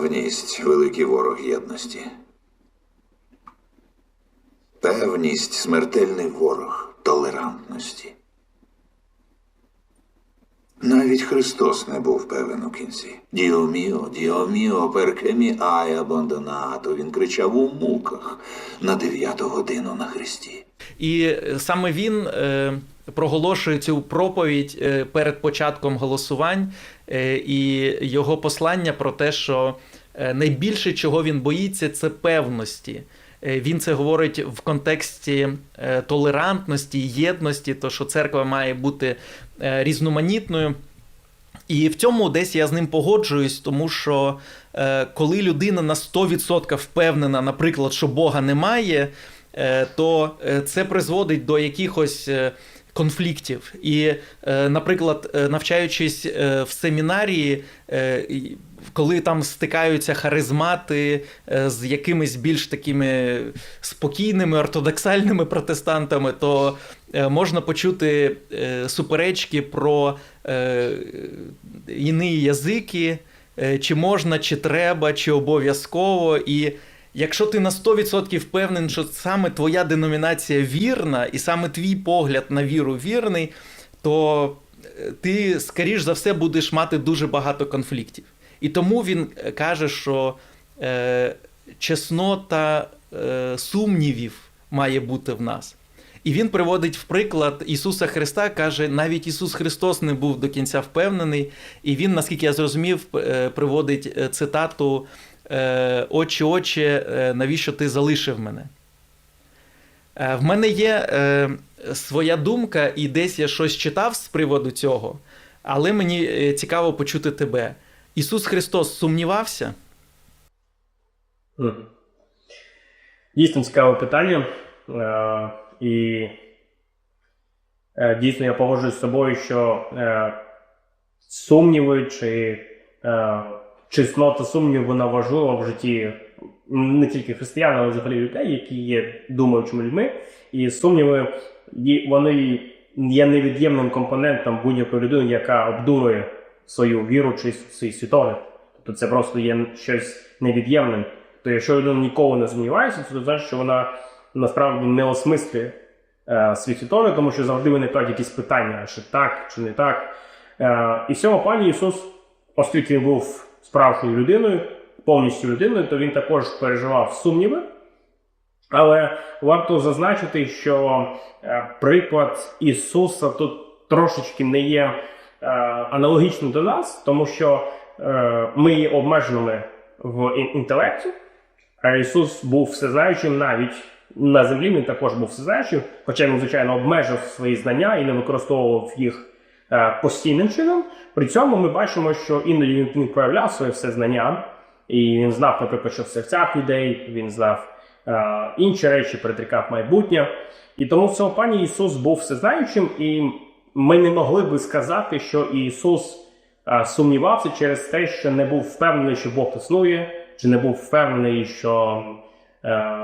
Певність великий ворог єдності. Певність смертельний ворог толерантності. Навіть Христос не був певен у кінці. Діо міо, діо міо, перке мі ай абандонато. Він кричав у муках на дев'яту годину на хресті. І е, саме він е, проголошує цю проповідь е, перед початком голосувань, і його послання про те, що найбільше чого він боїться, це певності. Е, Він це говорить в контексті е, толерантності, єдності, то що церква має бути е, різноманітною. І в цьому десь я з ним погоджуюсь, тому що коли людина на 100% впевнена, наприклад, що Бога немає, то це призводить до якихось конфліктів. І, наприклад, навчаючись в семінарії, коли там стикаються харизмати е, з якимись більш такими спокійними ортодоксальними протестантами, то е, можна почути е, суперечки про іні язики, чи можна, чи треба, чи обов'язково. І якщо ти на 100% впевнений, що саме твоя деномінація вірна, і саме твій погляд на віру вірний, то ти, скоріш за все, будеш мати дуже багато конфліктів. І тому він е, каже, що е, чеснота е, сумнівів має бути в нас. І він приводить в приклад Ісуса Христа, каже, навіть Ісус Христос не був до кінця впевнений, і він, наскільки я зрозумів, е, приводить е, цитату Отче, е, навіщо ти залишив мене? В мене є своя думка, і десь я щось читав з приводу цього, але мені цікаво почути тебе. Ісус Христос сумнівався? Дійсно цікаве питання. Е, і е, дійсно я погоджуюсь з собою, що е, сумніви чи чеснота сумніву вона важлива в житті не тільки християн, але взагалі людей, які є думаючими людьми. І сумніви вони є невід'ємним компонентом будь-якої людини, яка обдумує свою віру чи свій світогляд. Тобто це просто є щось невід'ємним. То якщо людина ніколи не сумнівається, то це значить, що вона насправді не осмислює е, свій світогляд, тому що завжди виникають якісь питання, чи так, чи не так. Е, і в цьому плані Ісус, оскільки він був справжньою людиною, повністю людиною, то він також переживав сумніви. Але варто зазначити, що е, приклад Ісуса тут трошечки не є е, аналогічним до нас, тому що е, ми є обмеженими в інтелекті, а Ісус був всезнаючим навіть на землі, він також був всезнаючим, хоча він, звичайно, обмежив свої знання і не використовував їх е, постійним чином. При цьому ми бачимо, що іноді він- проявляв своє всезнання, і він знав, наприклад, що в серцях людей, він знав інші речі, предрікав майбутнє. І тому в цьому плані Ісус був всезнаючим, і ми не могли би сказати, що Ісус е, сумнівався через те, що не був впевнений, що Бог існує, чи не був впевнений, що е,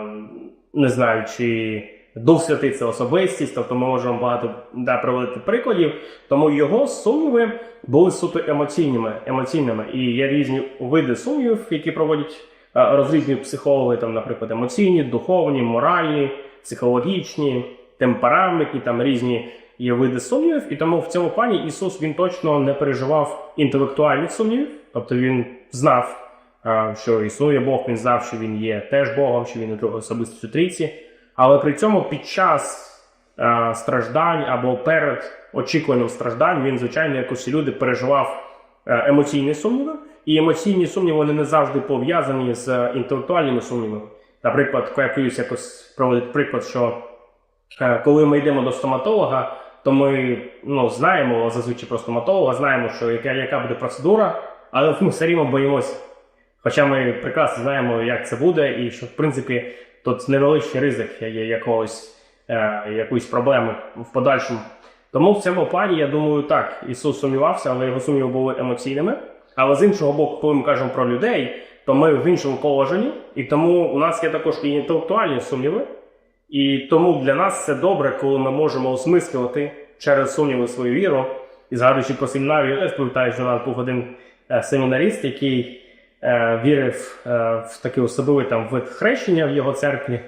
не знаю, чи Дух Святий це особистість, тобто ми можемо багато да, приводити прикладів. Тому його сумніви були суто емоційними, емоційними. І є різні види сумнівів, які проводять е, розрізні психологи, там, наприклад, емоційні, духовні, моральні, психологічні, темпераментні, там різні є види сумнівів. І тому в цьому плані Ісус він точно не переживав інтелектуальних сумнівів, тобто він знав, е, що існує Бог, він знав, що він є теж Богом, що він особистістю трійці. Але при цьому під час е, страждань або перед очікуванням страждань він, звичайно, як усі люди, переживав е, емоційні сумніви. І емоційні сумніви вони не завжди пов'язані з інтелектуальними сумнівами. Наприклад, як якось якось проводить приклад, що коли ми йдемо до стоматолога, то ми ну, знаємо зазвичай про стоматолога, знаємо, що яка, яка буде процедура, але ми все рівно боїмося. Хоча ми прекрасно знаємо, як це буде, і що в принципі тут невеличкий ризик якогось е, якоїсь проблеми в подальшому. Тому в цьому плані, я думаю, так, Ісус сумнівався, але його сумніви були емоційними. Але з іншого боку, коли ми кажемо про людей, то ми в іншому положенні, і тому у нас є також і інтелектуальні сумніви. І тому для нас це добре, коли ми можемо осмислювати через сумніви свою віру. І згадуючи про семінарію, я пам'ятаю, що у був один е, семінаріст, який е, вірив е, в такий особливий там вид хрещення в його церкві.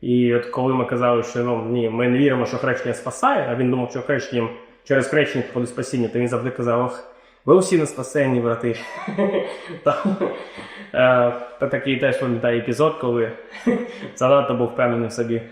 І от коли ми казали, що ну ні, ми не віримо, що хрещення спасає, а він думав, що хрещенням через хрещення буде спасіння, то він завжди казав, ви усі на спасенні, брати. Та, е, Та такий теж пам'ятаю епізод, коли занадто був впевнений в собі.